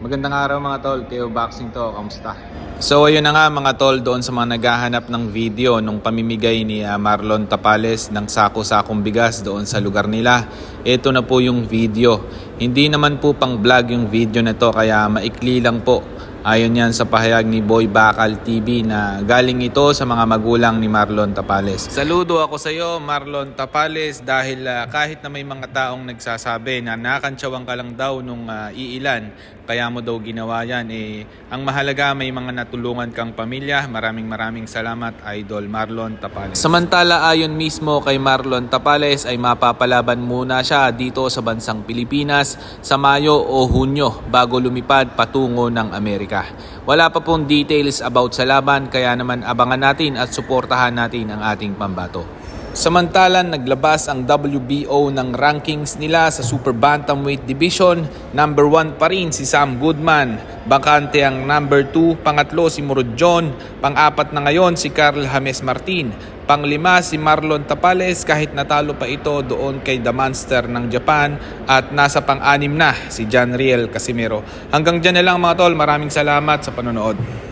Magandang araw mga tol, Teo Boxing to, kamusta? So ayun na nga mga tol doon sa mga naghahanap ng video nung pamimigay ni ah, Marlon Tapales ng sako-sakong bigas doon sa lugar nila. Ito na po yung video. Hindi naman po pang vlog yung video na to kaya maikli lang po. Ayon yan sa pahayag ni Boy Bakal TV na galing ito sa mga magulang ni Marlon Tapales. Saludo ako sa iyo Marlon Tapales dahil ah, kahit na may mga taong nagsasabi na nakantsawan ka lang daw nung ah, iilan kaya mo daw ginawa yan eh ang mahalaga may mga natulungan kang pamilya. Maraming maraming salamat Idol Marlon Tapales. Samantala ayon mismo kay Marlon Tapales ay mapapalaban muna siya dito sa bansang Pilipinas sa Mayo o Hunyo bago lumipad patungo ng Amerika. Wala pa pong details about sa laban kaya naman abangan natin at suportahan natin ang ating pambato. Samantalan, naglabas ang WBO ng rankings nila sa Super Bantamweight Division. Number 1 pa rin si Sam Goodman. Bakante ang number 2. Pangatlo si Murod John. Pang-apat na ngayon si Carl James Martin. Panglima si Marlon Tapales kahit natalo pa ito doon kay The Monster ng Japan. At nasa pang-anim na si John Casimero. Hanggang dyan na lang mga tol. Maraming salamat sa panonood.